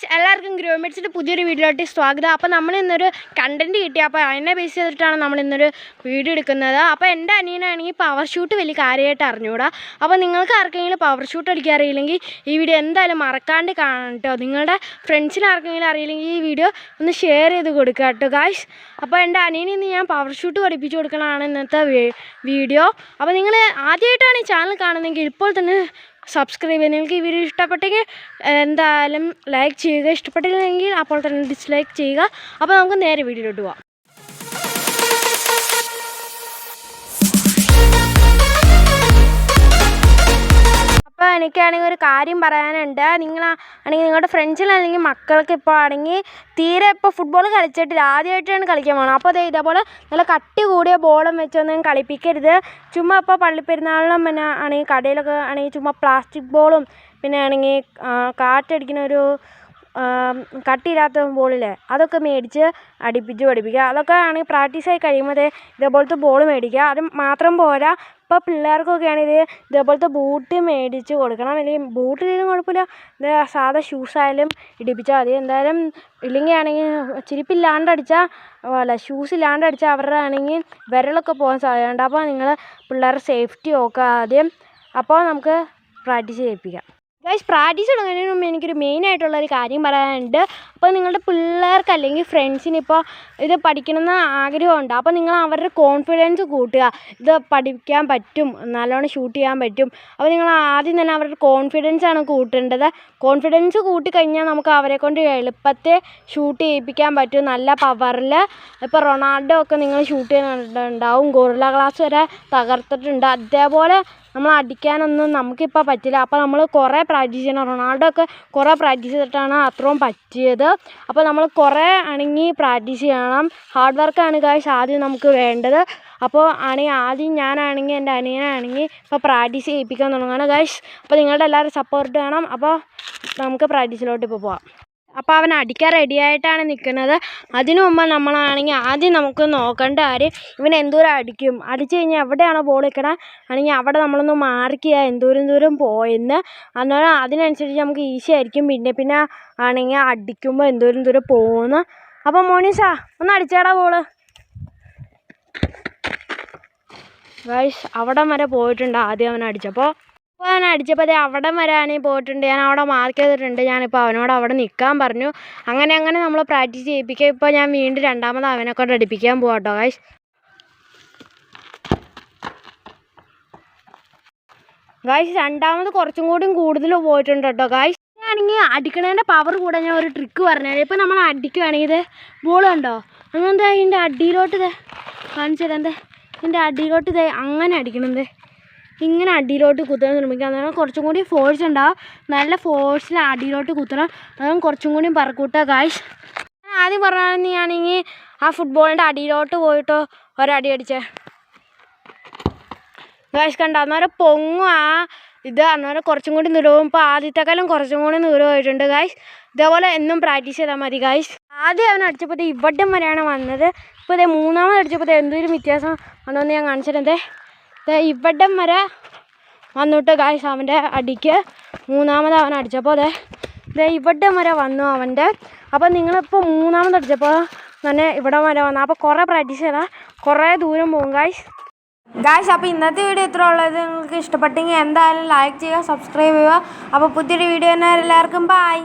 Guys എല്ലാവർക്കും ഗ്രോമിറ്റ്സിന്റെ പുതിയൊരു വീഡിയോയിലോട്ട് സ്വാഗതം. അപ്പോൾ നമ്മൾ ഇന്നൊരു കണ്ടന്റ് കിട്ടി. അപ്പോൾ അതിനെ ബേസ് ചെയ്തിട്ടാണ് നമ്മൾ ഇന്നൊരു വീഡിയോ എടുക്കുന്നത്. അപ്പോൾ എന്റെ അനിയനാണെങ്കിൽ പവർ ഷൂട്ട് വലിയ കാര്യമായിട്ട് അറിഞ്ഞുകൂടാ. അപ്പോൾ നിങ്ങൾക്ക് ആർക്കെങ്കിലും പവർ ഷൂട്ട് അടിക്കാൻ അറിയില്ലെങ്കിൽ ഈ വീഡിയോ എന്തായാലും മറക്കാണ്ട് കാണണം കേട്ടോ നിങ്ങളുടെ ഫ്രണ്ട്സിന് ആർക്കെങ്കിലും അറിയില്ലെങ്കിൽ ഈ വീഡിയോ ഒന്ന് ഷെയർ ചെയ്ത് കൊടുക്കുക കേട്ടോ ഗായ്സ് അപ്പോൾ എന്റെ അനിയനെ ഇന്ന് ഞാൻ പവർ ഷൂട്ട് പഠിപ്പിച്ചു കൊടുക്കണതാണ് ഇന്നത്തെ വീഡിയോ അപ്പോൾ നിങ്ങൾ ആദ്യമായിട്ടാണ് ഈ ചാനൽ കാണുന്നതെങ്കിൽ ഇപ്പോൾ തന്നെ സബ്സ്ക്രൈബ് ചെയ്യുക നിങ്ങൾക്ക് ഈ വീഡിയോ ഇഷ്ടപ്പെട്ടെങ്കിൽ എന്തായാലും ലൈക്ക് ചെയ്യുക. ഇഷ്ടപ്പെട്ടില്ലെങ്കിൽ അപ്പോൾ തന്നെ ഡിസ്ലൈക്ക് ചെയ്യുക. അപ്പോൾ നമുക്ക് നേരെ വീഡിയോയിലോട്ട് പോവാം. എനിക്കാണെങ്കിൽ ഒരു കാര്യം പറയാനുണ്ട്. നിങ്ങൾ ആണെങ്കിൽ നിങ്ങളുടെ ഫ്രണ്ട്സിലാണെങ്കിൽ മക്കൾക്ക് ഇപ്പോൾ ആണെങ്കിൽ തീരെ ഇപ്പോൾ ഫുട്ബോൾ കളിച്ചിട്ടില്ല. ആദ്യമായിട്ടാണ് കളിക്കാൻ പോകുന്നത് അപ്പോൾ ദേ ഇതേപോലെ നല്ല കട്ടി കൂടിയ ബോളും വെച്ചൊന്നും കളിപ്പിക്കരുത്. ചുമ്മാ ഇപ്പോൾ പള്ളിപ്പെരുന്നാളിലും പിന്നെ ആണെങ്കിൽ കടയിലൊക്കെ ആണെങ്കിൽ ചുമ്മാ പ്ലാസ്റ്റിക് ബോളും പിന്നെ ആണെങ്കിൽ കാറ്റടിക്കുന്ന ഒരു കട്ടിയില്ലാത്ത ബോളില്ലേ? അതൊക്കെ മേടിച്ച് അടിപ്പിച്ച് പഠിപ്പിക്കുക. അതൊക്കെ ആണെങ്കിൽ പ്രാക്ടീസായി കഴിയുമ്പോൾ ദേ ഇതേപോലത്തെ ബോൾ മേടിക്കുക. അത് മാത്രം പോരാ. ഇപ്പോൾ പിള്ളേർക്കൊക്കെ ആണെങ്കിൽ ഇതേപോലത്തെ ബൂട്ട് മേടിച്ച് കൊടുക്കണം. അല്ലെങ്കിൽ ബൂട്ട് ഇല്ലെങ്കിലും കുഴപ്പമില്ല. ഇത് സാധാ ഷൂസായാലും ഇടിപ്പിച്ചാൽ മതി. എന്തായാലും ഇല്ലെങ്കിൽ ആണെങ്കിൽ ചെരുപ്പില്ലാണ്ട് അടിച്ചാൽ അല്ല ഷൂസ് ഇല്ലാണ്ട് അടിച്ചാൽ അവരുടെ ആണെങ്കിൽ വിരലൊക്കെ പോകാൻ സാധ്യതയുണ്ട്. അപ്പോൾ നിങ്ങൾ പിള്ളേരുടെ സേഫ്റ്റി നോക്കുക ആദ്യം അപ്പോൾ നമുക്ക് പ്രാക്ടീസ് ചെയ്യിപ്പിക്കാം. ഗൈസ് പ്രാക്ടീസ് തുടങ്ങുന്നതിന് മുമ്പ് എനിക്കൊരു മെയിൻ ആയിട്ടുള്ള ഒരു കാര്യം പറയാനുണ്ട്. അപ്പോൾ നിങ്ങളുടെ പിള്ളേർക്ക് അല്ലെങ്കിൽ ഫ്രണ്ട്സിന് ഇപ്പോൾ ഇത് പഠിക്കണമെന്ന് ആഗ്രഹമുണ്ട്. അപ്പോൾ നിങ്ങൾ അവരുടെ കോൺഫിഡൻസ് കൂട്ടുക. ഇത് പഠിക്കാൻ പറ്റും നല്ലോണം ഷൂട്ട് ചെയ്യാൻ പറ്റും. അപ്പോൾ നിങ്ങൾ ആദ്യം തന്നെ അവരുടെ കോൺഫിഡൻസ് ആണ് കൂട്ടേണ്ടത്. കോൺഫിഡൻസ് കൂട്ടിക്കഴിഞ്ഞാൽ നമുക്ക് അവരെ കൊണ്ട് എളുപ്പത്തെ ഷൂട്ട് ചെയ്യിപ്പിക്കാൻ പറ്റും. നല്ല പവറിൽ ഇപ്പോൾ റൊണാൾഡോ ഒക്കെ നിങ്ങൾ ഷൂട്ട് ചെയ്യുന്നുണ്ടാവും ഗോറില്ല ക്ലാസ് വരെ തകർത്തിട്ടുണ്ട്. അതേപോലെ നമ്മൾ അടിക്കാനൊന്നും നമുക്കിപ്പോൾ പറ്റില്ല. അപ്പോൾ നമ്മൾ കുറേ പ്രാക്ടീസ് ചെയ്യണം. റൊണാൾഡോ ഒക്കെ കുറേ പ്രാക്ടീസ് ചെയ്തിട്ടാണ് അത്രയും പറ്റിയത്. അപ്പോൾ നമ്മൾ കുറേ ആണെങ്കിൽ പ്രാക്ടീസ് ചെയ്യണം. ഹാർഡ് വർക്കാണ് ഗായ്സ് ആദ്യം നമുക്ക് വേണ്ടത്. അപ്പോൾ ആണെങ്കിൽ ആദ്യം ഞാനാണെങ്കിൽ എന്റെ അനിയനാണെങ്കിൽ ഇപ്പോൾ പ്രാക്ടീസ് ചെയ്യിപ്പിക്കാൻ തുടങ്ങുകയാണ് ഗായ്സ് അപ്പോൾ നിങ്ങളുടെ എല്ലാവരും സപ്പോർട്ട് വേണം. അപ്പോൾ നമുക്ക് പ്രാക്ടീസിലോട്ട് ഇപ്പോൾ പോവാം. അപ്പോൾ അവൻ അടിക്കാൻ റെഡി ആയിട്ടാണ് നിൽക്കുന്നത് അതിനു മുമ്പ് നമ്മളാണെങ്കിൽ ആദ്യം നമുക്ക് നോക്കേണ്ട കാര്യം ഇവൻ എന്തോരം അടിക്കും. അടിച്ചു കഴിഞ്ഞാൽ എവിടെയാണോ ബോൾ നിൽക്കണത് ആണെങ്കിൽ അവിടെ നമ്മളൊന്ന് മാർക്കുക എന്തോരം ദൂരം പോയെന്ന്. അന്നേരം അതിനനുസരിച്ച് നമുക്ക് ഈസി ആയിരിക്കും. പിന്നെ പിന്നെ ആണെങ്കിൽ അടിക്കുമ്പോൾ എന്തോരം ദൂരം പോകുന്നു അപ്പോൾ മോനീസാ ഒന്ന് അടിച്ചേടാ ബോൾ ഗൈസ് അവിടം വരെ പോയിട്ടുണ്ട് ആദ്യം അവൻ അടിച്ചപ്പോൾ അപ്പോൾ അടിച്ചപ്പോൾ ദേ അവിടം വരെ ആണെങ്കിൽ പോയിട്ടുണ്ട്. ഞാൻ അവിടെ മാർക്ക് ചെയ്തിട്ടുണ്ട്. ഞാനിപ്പോൾ അവനോട് അവിടെ നിൽക്കാൻ പറഞ്ഞു. അങ്ങനെ അങ്ങനെ നമ്മൾ പ്രാക്ടീസ് ചെയ്യിപ്പിക്കുക ഇപ്പോൾ ഞാൻ വീണ്ടും രണ്ടാമത് അവനെ കൊണ്ട് അടിപ്പിക്കാൻ പോവാം കേട്ടോ ഗൈസ് രണ്ടാമത് കുറച്ചും കൂടിയും കൂടുതൽ പോയിട്ടുണ്ട് കേട്ടോ ഗൈസ് ആണെങ്കിൽ അടിക്കണതിന്റെ പവർ കൂടെ ഞാൻ ഒരു ട്രിക്ക് പറഞ്ഞുതരാം ഇപ്പോൾ നമ്മൾ അടിക്കുകയാണെങ്കിൽ ഇത് ബോൾ കണ്ടോ? അങ്ങനത്തെ ഇതിന്റെ അടിയിലോട്ട് കാണിച്ചു തരാം എന്താ ഇതിന്റെ അടിയിലോട്ട് ഇത് അങ്ങനെ അടിക്കണത് ഇങ്ങനെ അടിയിലോട്ട് കുത്താൻ ശ്രമിക്കുക അന്നേരം കുറച്ചും കൂടി ഫോഴ്സ് ഉണ്ടാവും നല്ല ഫോഴ്സിൽ അടിയിലോട്ട് കുത്തണം. അന്നേരം കുറച്ചും കൂടി പറക്കൂട്ടുക കാശ് ആദ്യം പറഞ്ഞാണെങ്കിൽ ആ ഫുട്ബോളിന്റെ അടിയിലോട്ട് പോയിട്ട് ഒരടി അടിച്ചേ. കാശ് കണ്ട? അന്നേരം പൊങ്ങും ആ ഇത്. അന്നേരം കുറച്ചും കൂടി ദൂരവും ഇപ്പോൾ ആദ്യത്തെക്കാലം കുറച്ചും കൂടി ദൂരമായിട്ടുണ്ട് ഗായ്സ് ഇതേപോലെ എന്നും പ്രാക്ടീസ് ചെയ്താൽ മതി ഗായ്സ് ആദ്യം അവൻ അടിച്ചപ്പോൾ ഇവിടെ വരെയാണ് വന്നത്. ഇപ്പോൾ ഇതേ മൂന്നാമത് അടിച്ചപ്പോൾ എന്തൊരു വ്യത്യാസം വന്നതെന്ന് ഞാൻ കാണിച്ചിട്ടുണ്ട് ഇവിടം വരെ വന്നിട്ട് ഗായ്സ് അവന്റെ അടിക്ക്. മൂന്നാമത് അവൻ അടിച്ചപ്പോൾ അതെ ദേ ഇവിടം വരെ വന്നു അവന്റെ. അപ്പോൾ നിങ്ങളിപ്പോൾ മൂന്നാമത് അടിച്ചപ്പോൾ തന്നെ ഇവിടം വരെ വന്നു. അപ്പോൾ കുറേ പ്രാക്ടീസ് ചെയ്താൽ കുറേ ദൂരം പോകും ഗായ്സ് ഗായ്സ് അപ്പോൾ ഇന്നത്തെ വീഡിയോ ഇത്ര ഉള്ളത്. നിങ്ങൾക്ക് ഇഷ്ടപ്പെട്ടെങ്കിൽ എന്തായാലും ലൈക്ക് ചെയ്യുക സബ്സ്ക്രൈബ് ചെയ്യുക. അപ്പോൾ പുതിയൊരു വീഡിയോ തന്നെ എല്ലാവർക്കും ബൈ